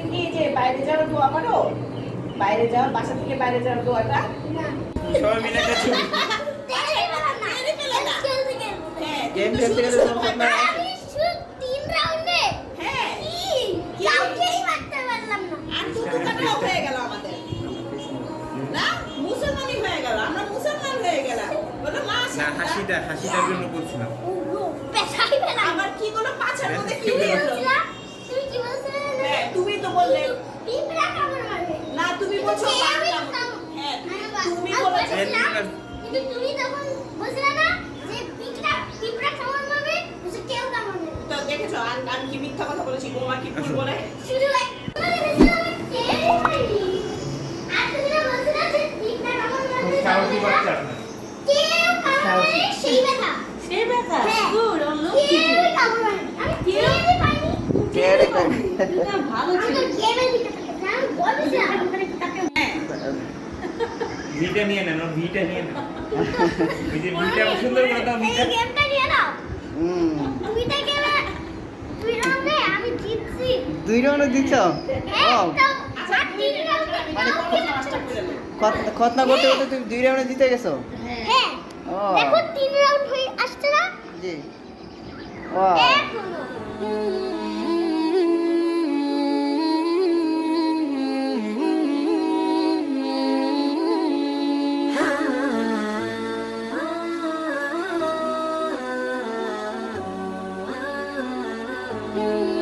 দোয়া করো বাইরে যাও বাসা থেকে বাইরে যাওয়ার দোয়াটা সবাই মিলে একটা ছবি। মেরে ফেলো না। হ্যাঁ গেম কিন্তু খেলতে শুধু গেলে শুধু তোমার না- পায়। হ্যাঁ। আর হয়ে গেল আমাদের। না? মুসলমানই হয়ে গেল। আমরা মুসলমান হয়ে গেলাম। বলো মা না হাসিটা হাসিটার জন্য বলছিলাম। আবার কি বলো পাছার মধ্যে কি হলো তুমি বললে? না তুমি বলছো হ্যাঁ তুমি বলেছ। কিন্তু তুমি তখন বলছিলে না যে পিঁপড়া পিঁপড়া খাওয়ার মানে বুঝে কেউ কামড় নেবে তো দেখেছ আমি আমি কি মিথ্যা কথা বলেছি? বৌমা কি ভুল বলে? শুধু মানে ভেবেছিলাম আমি টেরই পাইনি। আর তুমি না বলছিলে যে পিঁপড়া কামড় মারবে, সাহসী বাচ্চা কেউ কামড় মারলে সেই ব্যথা। সেই ব্যথা হ্যাঁ। গুড ও কেউই কামড় মারেনি। আমি টেরই পাইনি। টেরই পাইনি। ভালো আমি তো গেমের দিকে তাকিয়েছিলাম। আমি বলেছিলাম, আমি ওখানে একটু তাকিয়ে ভিটা নিয়ে নেন ভিটা নিয়ে নেন এই ভিটা সুন্দর করে দাও ভিটা। গেমটা নিয়ে নাও। হুম। গেমে দুই রাউন্ডে আমি জিতছি। দুই রাউন্ড দিচ্ছ? খতনা করতে করতে তুমি দুই রাউন্ডে জিতে গেছো? হ্যাঁ। ও। দেখো তিন রাউন্ড হয়ে আসছে না? জি। ও। you.